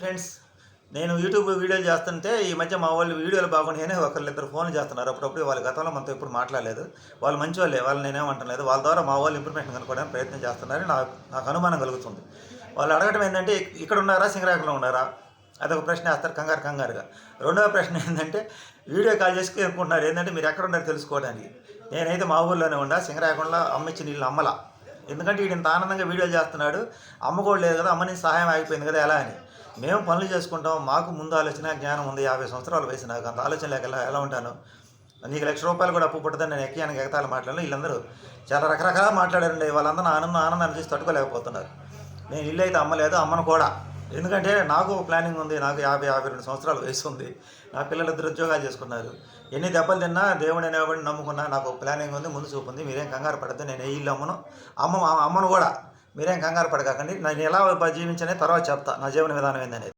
Friends నేను YouTube వీడియోలు చేస్తుంటే ఈ మధ్య మా వాళ్ళు వీడియోలు బాగున్నాయని ఒకళ్ళిద్దరు ఫోన్లు చేస్తున్నారు. అప్పుడప్పుడు వాళ్ళ గతంలో మనతో ఎప్పుడు మాట్లాడలేదు. వాళ్ళు మంచి వాళ్ళే వాళ్ళు నేనేమంటలేదు వాళ్ళ ద్వారా మా వాళ్ళు ఇంప్రూవ్మెంట్ కనుక్కోవడానికి ప్రయత్నం చేస్తున్నారని నాకు నాకు అనుమానం కలుగుతుంది. వాళ్ళు అడగడం ఏంటంటే ఇక్కడ ఉన్నారా సింగరాకులో ఉన్నారా? అదొక ప్రశ్న వేస్తారు కంగారు కంగారుగా. రెండవ ప్రశ్న ఏంటంటే వీడియో కాల్ చేసి అనుకుంటున్నారు ఏంటంటే మీరు ఎక్కడ ఉన్నారో తెలుసుకోవడానికి? నేనైతే మా ఊళ్ళోనే ఉండా సింగరాకుండా అమ్మిచ్చి నీళ్ళు అమ్మలా. ఎందుకంటే వీడు ఇంత ఆనందంగా వీడియోలు చేస్తున్నాడు. అమ్మ కూడా లేదు కదా అమ్మని సహాయం ఆగిపోయింది కదా ఎలా అని. మేము పనులు చేసుకుంటాం మాకు ముందు ఆలోచన జ్ఞానం ఉంది యాభై సంవత్సరాల వయసు నాకు అంత ఆలోచన లేక ఎలా ఉంటాను? నీకు లక్ష రూపాయలు కూడా అప్పు పుట్టదని నేను ఎక్కియానికి ఎగతాలు మాట్లాడాను వీళ్ళందరూ చాలా రకరకాల మాట్లాడారండి. వాళ్ళందరూ ఆనందం ఆనందాన్ని చూసి తట్టుకోలేకపోతున్నారు. నేను ఇల్లు అయితే అమ్మలేదు అమ్మను కూడా. ఎందుకంటే నాకు ప్లానింగ్ ఉంది నాకు యాభై యాభై రెండు సంవత్సరాలు వయసు ఉంది. నా పిల్లలు ఇద్దరు ఉద్యోగాలు చేసుకున్నారు. ఎన్ని దెబ్బలు తిన్నా దేవుడు అనేవాడిని నమ్ముకున్నా నాకు ప్లానింగ్ ఉంది ముందు చూపు ఉంది మీరేం కంగారు పడద్దు నేను ఏ ఇల్లు అమ్మను? అమ్మ అమ్మను కూడా. మీరేం కంగారు పడకండి. నేను ఎలా జీవించనే తర్వాత చెప్తా. నా జీవన విధానం ఏందనేది.